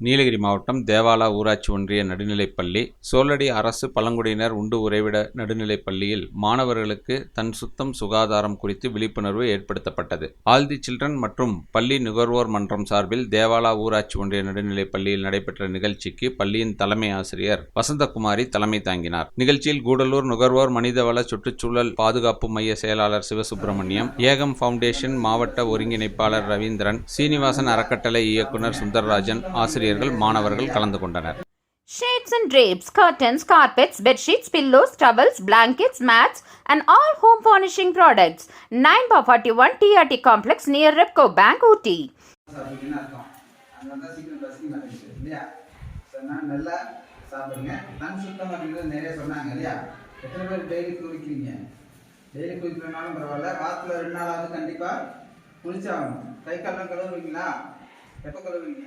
நீலகிரி மாவட்டம் தேவாலா ஊராட்சி ஒன்றிய நடுநிலைப்பள்ளி சோலடி அரசு பழங்குடியினர் உண்டு உறைவிட நடுநிலைப் பள்ளியில் மாணவர்களுக்கு தன் சுத்தம் சுகாதாரம் குறித்து விழிப்புணர்வு ஏற்படுத்தப்பட்டது. ஆல் தி சில்ட்ரன் மற்றும் பள்ளி நுகர்வோர் மன்றம் சார்பில் தேவாலா ஊராட்சி ஒன்றிய நடுநிலைப் பள்ளியில் நடைபெற்ற நிகழ்ச்சிக்கு பள்ளியின் தலைமை ஆசிரியர் வசந்தகுமாரி தலைமை தாங்கினார். நிகழ்ச்சியில் கூடலூர் நுகர்வோர் மனிதவள சுற்றுச்சூழல் பாதுகாப்பு மைய செயலாளர் சிவசுப்பிரமணியம் ஏகம் ஃபவுண்டேஷன் மாவட்ட ஒருங்கிணைப்பாளர் ரவீந்திரன் சீனிவாசன் அறக்கட்டளை இயக்குனர் சுந்தரராஜன் ஆசிரியர்கள் மாணவர்கள் கலந்து கொண்டனர் Shades and drapes, curtains, carpets, bed sheets, pillows, towels, blankets, mats, and all home furnishing products. 9 by 41 TRT complex near Repco Bank, Ooty. நல்லா சாப்பிடுங்க கண் சுத்தம் அப்படின்றது நிறைய சொன்னாங்க இல்லையா எத்தனை பேர் டெய்லி குளிக்கிறீங்க டெய்லி குளிக்கலனாலும் பரவாயில்ல வாரத்தில் ரெண்டு நாளாவது கண்டிப்பாக குளிச்சாகணும் கை காலெல்லாம் கழுவுவீங்களா எப்போ கழுவுவீங்க